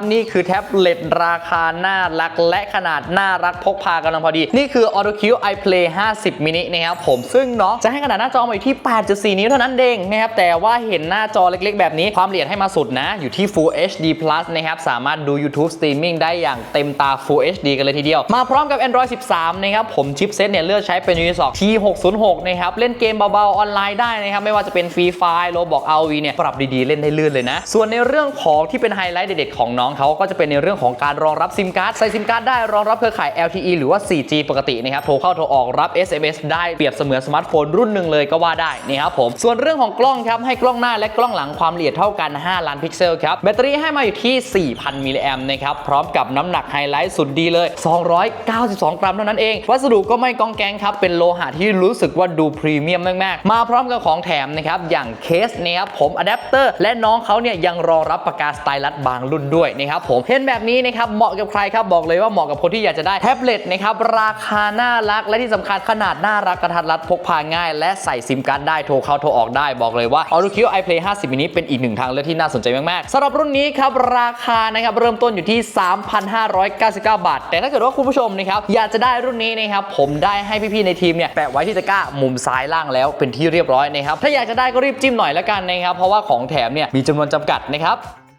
นี่คือแท็บเล็ตราคาน่ารักและขนาดน่ารักพกพากำลังพอดี นี่คือ AutoQ iPlay 50 mini นะครับผมซึ่งเนาะจะให้ขนาดหน้าจอมาอยู่ที่ 8.4 นิ้วเท่านั้นเองนะครับแต่ว่าเห็นหน้าจอเล็กๆ แบบนี้ ความละเอียดให้มาสุดนะ อยู่ที่ Full HD Plus นะครับ สามารถดู YouTube Streaming ได้อย่างเต็มตา Full HD กันเลยทีเดียว มาพร้อมกับ Android 13 นะครับผมชิปเซตเนี่ยเลือกใช้เป็น Unisoc T606 นะครับเล่นเกมเบาๆออนไลน์ได้นะครับไม่ว่าจะเป็น Free Fire Roblox RV เนี่ยปรับดีๆเล่นได้ลื่นเลยนะส่วนในเรื่องของที่เป็นไฮไลท์เด็ดๆของน้องเขาก็จะเป็นในเรื่องของการรองรับซิมการ์ดใส่ซิมการ์ดได้รองรับเครือข่าย LTE หรือว่า 4G ปกตินะครับโทรเข้าโทรออกรับ SMS ได้เปรียบเสมือนสมาร์ทโฟนรุ่นหนึ่งเลยก็ว่าได้นี่ครับผมส่วนเรื่องของกล้องครับให้กล้องหน้าและกล้องหลังความละเอียดเท่ากัน 5 ล้านพิกเซลครับแบตเตอรี่ให้มาอยู่ที่ 4,000 มิลลิแอมนะครับพร้อมกับน้ำหนักไฮไลท์สุดดีเลย 292 กรัมเท่านั้นเอง วัสดุก็ไม่กองแกงครับเป็นโลหะที่รู้สึกว่าดูพรีเมียมมากๆ มาพร้อมกับของแถมนะครับอย่างเคสนะครับผมอะแดปเตอร์และน้องเขาเนี่ยยังรองรับปากกาสไตลัสบางรุ่นด้วยนะครับผมเห็นแบบนี้นะครับเหมาะกับใครครับบอกเลยว่าเหมาะกับคนที่อยากจะได้แท็บเล็ตนะครับราคาน่ารักและที่สำคัญขนาดน่ารักกระทัดรัดพกพาง่าย และใส่ซิมการ์ดได้โทรเข้าโทรออกได้บอกเลยว่า AutoQ iPlay 50 mini เป็นอีกหนึ่งทางเลือกที่น่าสนใจมากๆสำหรับรุ่นนี้ครับราคานะครับเริ่มต้นอยู่ที่ 3,599 บาท แต่ถ้าเกิดว่าคุณผู้ชมนะครับอยากจะได้รุ่นนี้นะครับผมได้ให้พี่ๆในทีมเนี่ยแปะไว้ที่ตะกร้ามุมซ้ายล่างแล้วเป็นที่เรียบร้อยนะครับถ้าอยากจะได้ก็รีบจิ้มหน่อยแล้วกันนะครับเพราะว่าของแถมเนี่ยมีจำนวนจำกัดนะครับ